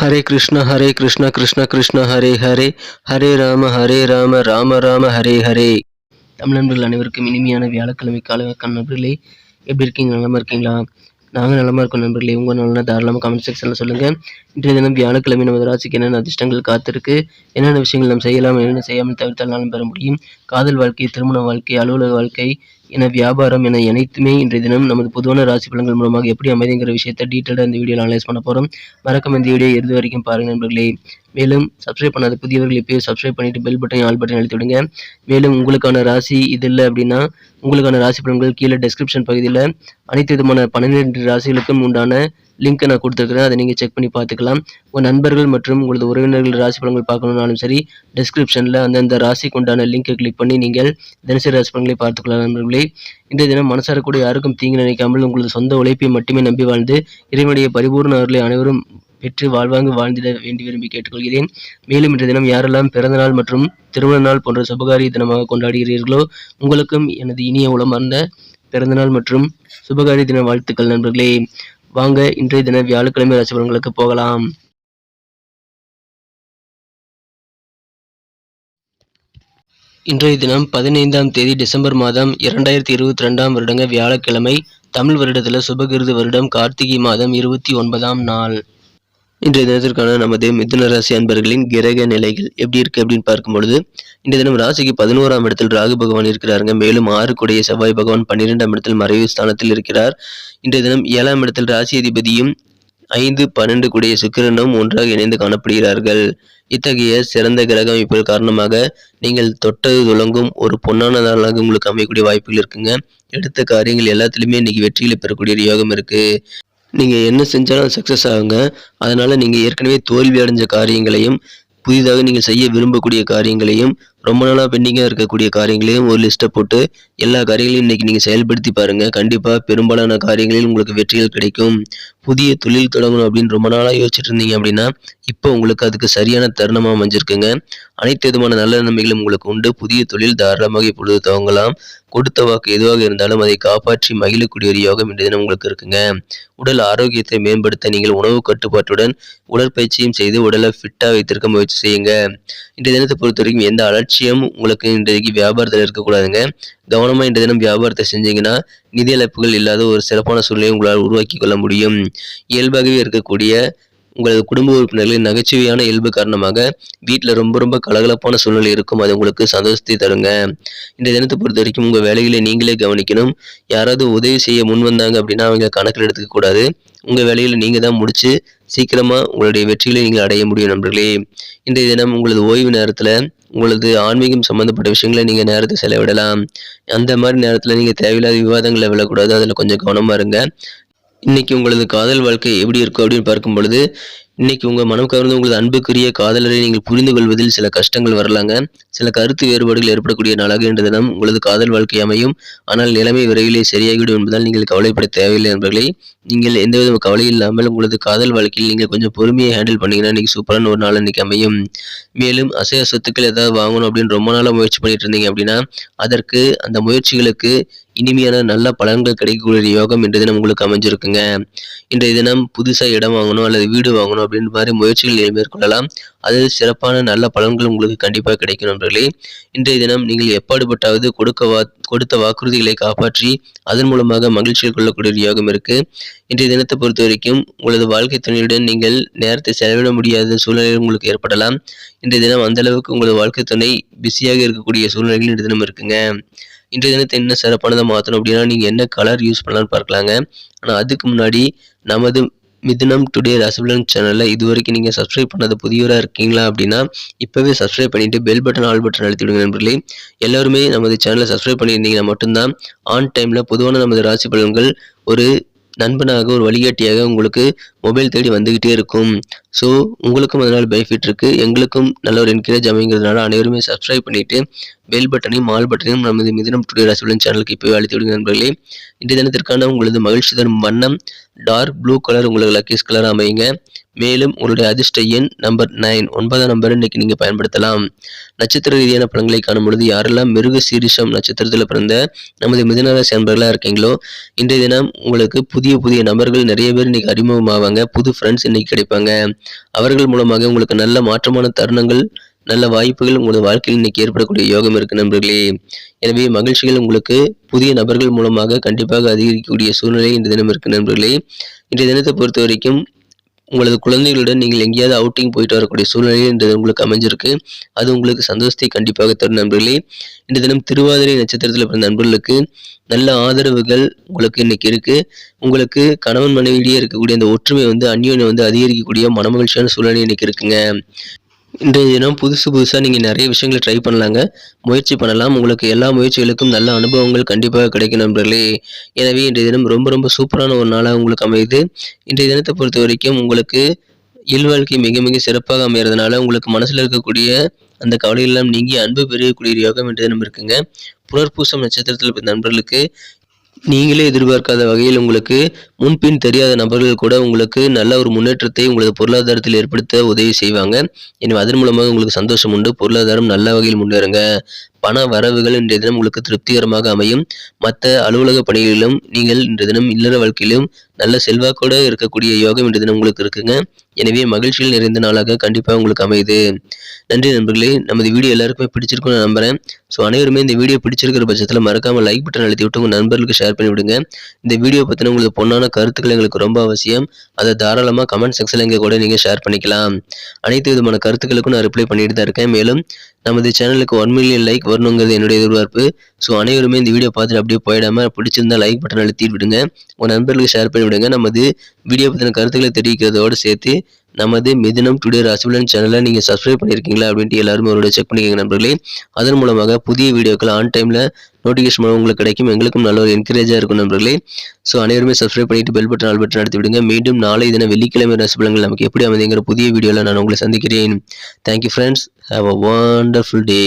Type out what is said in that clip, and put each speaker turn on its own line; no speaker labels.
ஹரே கிருஷ்ண ஹரே கிருஷ்ண கிருஷ்ண கிருஷ்ண ஹரே ஹரே. ஹரே ராம ஹரே ராம ராம ராம ஹரே ஹரே. தமிழ் நண்பர்கள் அனைவருக்கும் இனிமையான வியாழக்கிழமை கால நண்பர்களே. எப்படி இருக்கீங்க? நலமா இருக்கீங்களா? நாங்கள் நல்லா இருக்கோம் நண்பர்களே. உங்கள் நல்ல தாராளமாக கமெண்ட் செக்ஷனில் சொல்லுங்கள் இன்றைய தினம் வியாழக்கிழமை நமது ராசிக்கு என்னென்ன அதிர்ஷ்டங்கள் காத்திருக்கு? என்னென்ன விஷயங்கள் நாம் செய்யலாம் என்னென்ன செய்யாமல் தவிர்த்தால் நலம் பெற முடியும்? காதல் வாழ்க்கை திருமண வாழ்க்கை அலுவலக வாழ்க்கை என வியாபாரம் என அனைத்துமே இன்றைய தினம் நமது பொதுவான ராசி பலன்கள் மூலமாக எப்படி அமைதிங்கிற விஷயத்தை டீட்டெயிலாக இந்த வீடியோவில் அனலைஸ் பண்ண போகிறோம் மறக்காம இந்த வீடியோ இறுதி வரைக்கும் பாருங்கள் நண்பர்களே. மேலும் சப்ஸ்கிரைப் பண்ணாத புதியவர்கள் இப்போயே சப்ஸ்கிரைப் பண்ணிட்டு பெல் பட்டன் ஆல் பட்டன் அழுத்தி விடுங்க. மேலும் உங்களுக்கான ராசி இது இல்லை அப்படின்னா உங்களுக்கான ராசி பலன்கள் கீழே டெஸ்கிரிப்ஷன் பகுதியில் அனைத்து விதமான பன்னிரெண்டு ராசிகளுக்கும் உண்டான லிங்க்கை நான் கொடுத்துருக்குறேன். அதை நீங்கள் செக் பண்ணி பார்த்துக்கலாம். உங்கள் நண்பர்கள் மற்றும் உங்களது உறவினர்கள் ராசி பலன்கள் பார்க்கணுன்னாலும் சரி டிஸ்கிரிப்ஷனில் அந்தந்த ராசிக்கு உண்டான லிங்கை கிளிக் பண்ணி நீங்கள் தினசரி ராசி பலன்களை பார்த்துக்கலாம் நண்பர்களே. இன்றைய தினம் மனசார கூட யாருக்கும் தீங்கு நினைக்காமல் உங்களது சொந்த உழைப்பை மட்டுமே நம்பி வாழ்ந்து இறைவனுடைய பரிபூர்ண அவர்களை அனைவரும் பெற்று வாழ்வாங்கு வாழ்ந்திட வேண்டி விரும்பி கேட்டுக்கொள்கிறேன். மேலும் இன்றைய தினம் யாரெல்லாம் பிறந்தநாள் மற்றும் திருமண நாள் போன்ற சுபகாரிய தினமாக கொண்டாடுகிறீர்களோ உங்களுக்கும் எனது இனிய உளமார்ந்த பிறந்தநாள் மற்றும் சுபகாரிய தின வாழ்த்துக்கள் நண்பர்களே. வாங்க இன்றைய தின வியாழக்கிழமை ராசிபுரங்களுக்கு போகலாம். இன்றைய தினம் பதினைந்தாம் தேதி டிசம்பர் மாதம் இரண்டாயிரத்தி இருபத்தி ரெண்டாம் வருடங்க வியாழக்கிழமை தமிழ் வருடத்தில் சுபகிருது வருடம் கார்த்திகை மாதம் இருபத்தி ஒன்பதாம் நாள். இன்றைய தினத்திற்கான நமது மிதுன ராசி அன்பர்களின் கிரக நிலைகள் எப்படி இருக்கு அப்படின்னு பார்க்கும்பொழுது இன்றைய தினம் ராசிக்கு பதினோராம் இடத்தில் ராகு பகவான் இருக்கிறாருங்க. மேலும் ஆறு கூடிய செவ்வாய் பகவான் பன்னிரெண்டாம் இடத்தில் மறைவு ஸ்தானத்தில் இருக்கிறார். இன்றைய தினம் ஏழாம் இடத்தில் ராசி அதிபதியும் ஐந்து பன்னெண்டு கூடிய சுக்கிரனும் ஒன்றாக இணைந்து காணப்படுகிறார்கள். இத்தகைய சிறந்த கிரக அமைப்புகள் காரணமாக நீங்கள் தொட்டது துளங்கும் ஒரு பொன்னான நாளாக உங்களுக்கு அமையக்கூடிய வாய்ப்புகள் இருக்குங்க. எடுத்த காரியங்கள் எல்லாத்துலேயுமே இன்னைக்கு வெற்றிகளை பெறக்கூடிய யோகம் இருக்கு. நீங்கள் என்ன செஞ்சாலும் சக்ஸஸ் ஆகுங்க. அதனால் நீங்கள் ஏற்கனவே தோல்வி அடைஞ்ச காரியங்களையும் புதிதாக நீங்கள் செய்ய விரும்பக்கூடிய காரியங்களையும் ரொம்ப நாளாக பெண்டிங்காக இருக்கக்கூடிய காரியங்களையும் ஒரு லிஸ்ட்டை போட்டு எல்லா காரியங்களையும் இன்றைக்கி நீங்கள் செயல்படுத்தி பாருங்கள் கண்டிப்பாக பெரும்பாலான காரியங்களில் உங்களுக்கு வெற்றிகள் கிடைக்கும். புதிய தொழில் தொடங்கணும் அப்படின்னு ரொம்ப நாளாக யோசிச்சுட்டு இருந்தீங்க அப்படின்னா இப்போ உங்களுக்கு அதுக்கு சரியான தருணமாக அமைஞ்சிருக்குங்க. அனைத்து விதமான நல்ல நன்மைகளும் உங்களுக்கு உண்டு. புதிய தொழில் தாராளமாக இப்பொழுது துவங்கலாம். கொடுத்த வாக்கு எதுவாக இருந்தாலும் அதை காப்பாற்றி மகிழக்கூடிய ஒரு யோகம் இன்றைய தினம் உங்களுக்கு இருக்குங்க. உடல் ஆரோக்கியத்தை மேம்படுத்த நீங்கள் உணவு கட்டுப்பாட்டுடன் உடற்பயிற்சியும் செய்து உடலை ஃபிட்டாக வைத்திருக்க முயற்சி செய்யுங்க. இன்றைய தினத்தை பொறுத்த வரைக்கும் எந்த நிச்சயம் உங்களுக்கு இன்றைக்கு வியாபாரத்தில் இருக்கக்கூடாதுங்க. கவனமாக இன்றைய தினம் வியாபாரத்தை செஞ்சீங்கன்னா நிதி இழப்புகள் இல்லாத ஒரு சிறப்பான சூழ்நிலையை உங்களால் உருவாக்கி கொள்ள முடியும். இயல்பாகவே இருக்கக்கூடிய உங்களது குடும்ப உறுப்பினர்களின் நகைச்சுவையான இயல்பு காரணமாக வீட்டில் ரொம்ப ரொம்ப கலகலப்பான சூழ்நிலை இருக்கும். அது உங்களுக்கு சந்தோஷத்தை தருங்க. இந்த தினத்தை பொறுத்த வரைக்கும் உங்கள் வேலைகளை நீங்களே கவனிக்கணும். யாராவது உதவி செய்ய முன் வந்தாங்க அப்படின்னா அவங்க கணக்கில் எடுத்துக்க கூடாது உங்கள் வேலையில் நீங்கள் தான் முடிச்சு சீக்கிரமாக உங்களுடைய வெற்றிகளை நீங்கள் அடைய முடியும் நண்பர்களே. இன்றைய தினம் உங்களது ஓய்வு நேரத்தில் உங்களது ஆன்மீகம் சம்மந்தப்பட்ட விஷயங்களை நீங்கள் நேரத்தை செலவிடலாம். அந்த மாதிரி நேரத்தில் நீங்கள் தேவையில்லாத விவாதங்களை விழக்கூடாது. அதில் கொஞ்சம் கவனமாக இருங்க. இன்னைக்கு உங்களது காதல் வாழ்க்கை எப்படி இருக்கும் அப்படின்னு பார்க்கும் பொழுது இன்னைக்கு உங்கள் மனம் கவர்ந்து உங்களது அன்புக்குரிய காதலரை நீங்கள் புரிந்து கொள்வதில் சில கஷ்டங்கள் வரலாங்க. சில கருத்து வேறுபாடுகள் ஏற்படக்கூடிய நாளாக என்ற தினம் உங்களது காதல் வாழ்க்கை அமையும். ஆனால் நிலைமை விரைவிலே சரியாகிவிடும் என்பதால் நீங்கள் கவலைப்பட தேவையில்லை நண்பர்களே. நீங்கள் எந்தவித கவலை இல்லாமல் உங்களது காதல் வாழ்க்கையில் நீங்கள் கொஞ்சம் பொறுமையை ஹேண்டில் பண்ணீங்கன்னா இன்றைக்கி சூப்பரான ஒரு நாள் இன்னைக்கு அமையும். மேலும் அசைய சொத்துக்கள் ஏதாவது வாங்கணும் அப்படின்னு ரொம்ப நாளாக முயற்சி பண்ணிட்டு இருந்தீங்க அப்படின்னா அதற்கு அந்த முயற்சிகளுக்கு இனிமையான நல்ல பலன்கள் கிடைக்கக்கூடிய யோகம் இன்றைய தினம் உங்களுக்கு அமைஞ்சிருக்குங்க. இன்றைய தினம் புதுசாக இடம் வாங்கணும் அல்லது வீடு வாங்கணும் அப்படின்ற மாதிரி முயற்சிகள் மேற்கொள்ளலாம். அது சிறப்பான நல்ல பலன்கள் உங்களுக்கு கண்டிப்பாக கிடைக்கும் நண்பர்களே. இன்றைய தினம் நீங்கள் எப்பாடுபட்டாவது கொடுக்க வா கொடுத்த வாக்குறுதிகளை காப்பாற்றி அதன் மூலமாக மகிழ்ச்சியில் கொள்ளக்கூடிய யோகம் இருக்கு. இன்றைய தினத்தை பொறுத்த வரைக்கும் உங்களது வாழ்க்கை துணையுடன் நீங்கள் நேரத்தை செலவிட முடியாத சூழ்நிலைகள் உங்களுக்கு ஏற்படலாம். இன்றைய தினம் அந்த அளவுக்கு உங்களது வாழ்க்கை துணை பிஸியாக இருக்கக்கூடிய சூழ்நிலைகள் இன்றைய தினம் இருக்குங்க. இன்றைய தினத்தை என்ன சிறப்பானதாக மாற்றணும் அப்படின்னா நீங்கள் என்ன கலர் யூஸ் பண்ணலான்னு பார்க்கலாங்க. ஆனால் அதுக்கு முன்னாடி நமது மிதுனம் டுடே ரசபலன் சேனலில் இது வரைக்கும் நீங்கள் சப்ஸ்கிரைப் பண்ணாத புதியவராக இருக்கீங்களா அப்படின்னா இப்போவே சப்ஸ்கிரைப் பண்ணிவிட்டு பெல் பட்டன் ஆல் பட்டன் அழுத்தி விடுங்க நண்பர்களே. எல்லாருமே நமது சேனலை சப்ஸ்கிரைப் பண்ணியிருந்தீங்கன்னா மட்டும்தான் ஆன் டைமில் பொதுவான நமது ராசி பலன்கள் ஒரு நண்பனாக ஒரு வழிகாட்டியாக உங்களுக்கு மொபைல் தேடி வந்துக்கிட்டே இருக்கும். ஸோ உங்களுக்கும் அதனால் பெனிஃபிட் இருக்குது எங்களுக்கும் நல்ல ஒரு என்கரேஜ் அமைங்கிறதுனால அனைவருமே சப்ஸ்கிரைப் பண்ணிவிட்டு பெல் பட்டனையும் மால் பட்டனையும் நமது மிதனம் டுடே ராசிபலன் சேனலுக்கு இப்போ அழைத்து விடுங்க நண்பர்களே. இன்றைய தினத்திற்கான உங்களது மகிழ்ச்சி தரும் வண்ணம் டார்க் ப்ளூ கலர் உங்களுக்கு லக்கீஸ் கலர் அமையுங்க. மேலும் உங்களுடைய அதிர்ஷ்ட எண் நம்பர் நைன். ஒன்பதாம் நம்பர் இன்னைக்கு நீங்கள் பயன்படுத்தலாம். நட்சத்திர ரீதியான பலன்களை காணும் பொழுது யாரெல்லாம் மிருக சீரிஷம் நட்சத்திரத்தில் பிறந்த நமது மிதனராசி அன்பர்களாக இருக்கீங்களோ இன்றைய தினம் உங்களுக்கு புதிய புதிய நபர்கள் நிறைய பேர் இன்னைக்கு அறிமுகமாவாங்க. புது ஃப்ரெண்ட்ஸ் இன்னைக்கு கிடைப்பாங்க. அவர்கள் மூலமாக உங்களுக்கு நல்ல மாற்றமான தருணங்கள் நல்ல வாய்ப்புகள் உங்களோட வாழ்க்கையில் இன்னைக்கு ஏற்படக்கூடிய யோகம் இருக்கு நண்பர்களே. எனவே மகிழ்ச்சிகள் உங்களுக்கு புதிய நபர்கள் மூலமாக கண்டிப்பாக அதிகரிக்கக்கூடிய சூழ்நிலை இந்த தினம் இருக்கு நண்பர்களே. இன்றைய தினத்தை பொறுத்த வரைக்கும் உங்களது குழந்தைகளுடன் நீங்கள் எங்கேயாவது அவுட்டிங் போயிட்டு வரக்கூடிய சூழ்நிலை இன்று உங்களுக்கு அமைஞ்சிருக்கு. அது உங்களுக்கு சந்தோஷத்தை கண்டிப்பாக தரும் நண்பர்களே. இன்று தினம் திருவாதிரை நட்சத்திரத்தில் பிறந்த நண்பர்களுக்கு நல்ல ஆதரவுகள் உங்களுக்கு இன்னைக்கு இருக்கு. உங்களுக்கு கணவன் மனைவியிடையே இருக்கக்கூடிய அந்த ஒற்றுமை வந்து அந்யோன்யம் வந்து அதிகரிக்கக்கூடிய மனமகிழ்ச்சியான சூழ்நிலை இன்னைக்கு இருக்குங்க. இன்றைய தினம் புதுசு புதுசாக நீங்கள் நிறைய விஷயங்களை ட்ரை பண்ணலாங்க. முயற்சி பண்ணலாம். உங்களுக்கு எல்லா முயற்சிகளுக்கும் நல்ல அனுபவங்கள் கண்டிப்பாக கிடைக்கும் நண்பர்களே. எனவே இன்றைய தினம் ரொம்ப ரொம்ப சூப்பரான ஒரு நாளாக உங்களுக்கு அமையுது. இன்றைய தினத்தை பொறுத்த வரைக்கும் உங்களுக்கு இல்வாழ்க்கை மிக மிக சிறப்பாக அமைகிறதுனால உங்களுக்கு மனசில் இருக்கக்கூடிய அந்த கவலையெல்லாம் நீங்கி அன்பு பெருகக்கூடிய யோகம் இன்றைய தினம் இருக்குங்க. புனர்பூசம் நட்சத்திரத்தில் நண்பர்களுக்கு நீங்களே எதிர்பார்க்காத வகையில் உங்களுக்கு முன்பின் தெரியாத நபர்கள் கூட உங்களுக்கு நல்ல ஒரு முன்னேற்றத்தை உங்களது பொருளாதாரத்தில் ஏற்படுத்த உதவி செய்வாங்க. எனவே அதன் மூலமாக உங்களுக்கு சந்தோஷம் உண்டு. பொருளாதாரம் நல்ல வகையில் முன்னேறுங்க. பண வரவுகள் இன்றைய தினம் உங்களுக்கு திருப்திகரமாக அமையும். மற்ற அலுவலக பணிகளிலும் நீங்கள் இன்றைய தினம் இல்லற வாழ்க்கையிலும் நல்ல செல்வாக்கோடு இருக்கக்கூடிய யோகம் இன்றைய தினம் உங்களுக்கு இருக்குங்க. எனவே மகிழ்ச்சியில் நிறைந்த நாளாக கண்டிப்பாக உங்களுக்கு அமையுது. நன்றி நண்பர்களே. நமது வீடியோ எல்லாருக்குமே பிடிச்சிருக்கும்னு நம்புறேன். ஸோ அனைவருமே இந்த வீடியோ பிடிச்சிருக்கிற பட்சத்தில் மறக்காமல் லைக் பட்டன் அழுத்தி விட்டு உங்கள் நண்பர்களுக்கு ஷேர் பண்ணி விடுங்க இந்த வீடியோ பற்றின உங்களுக்கு பொண்ணான கருத்துக்கள் எங்களுக்கு ரொம்ப அவசியம். அதை தாராளமாக கமெண்ட் செக்ஷனில் இங்கே கூட நீங்கள் ஷேர் பண்ணிக்கலாம். அனைத்து விதமான கருத்துக்களுக்கும் நான் ரிப்ளை பண்ணிட்டு தான் இருக்கேன். மேலும் நமது சேனலுக்கு ஒன் மில்லியன் லைக் வரணுங்கிறது என்னுடைய எதிர்பார்ப்பு. ஸோ அனைவருமே இந்த வீடியோ பார்த்துட்டு அப்படியே போயிடாமல் பிடிச்சிருந்தா லைக் பட்டன் அழுத்தி விடுங்க. உங்கள் நண்பர்களுக்கு ஷேர் பண்ணி விடுங்க நமது வீடியோ பற்றின கருத்துக்களை தெரிவிக்கிறதோடு சேர்த்து நமது மிதினம் டுடே ராசிபலன் சேனலை நீங்கள் சப்ஸ்கிரைப் பண்ணியிருக்கீங்களா அப்படின்ட்டு எல்லாருமே அவரோட செக் பண்ணிக்கோங்க நண்பர்களே. அதன் மூலமாக புதிய வீடியோக்கள் ஆன் டைமில் நோட்டிஃபிகேஷன் மூலம் உங்களுக்கு கிடைக்கும். எங்களுக்கும் நல்ல ஒரு என்கரேஜாக இருக்கும் நண்பர்களே. ஸோ அனைவருமே சப்ஸ்கிரைப் பண்ணிட்டு பெல் பட்டன் ஆல் பட்டன் நடத்தி விடுங்க. மீண்டும் நாளை தினம் வெள்ளிக்கிழமை ராசிபலன்கள் நமக்கு எப்படி அமைதிங்கிற புதிய வீடியோவில் நான் உங்களை சந்திக்கிறேன். Thank you friends have a wonderful day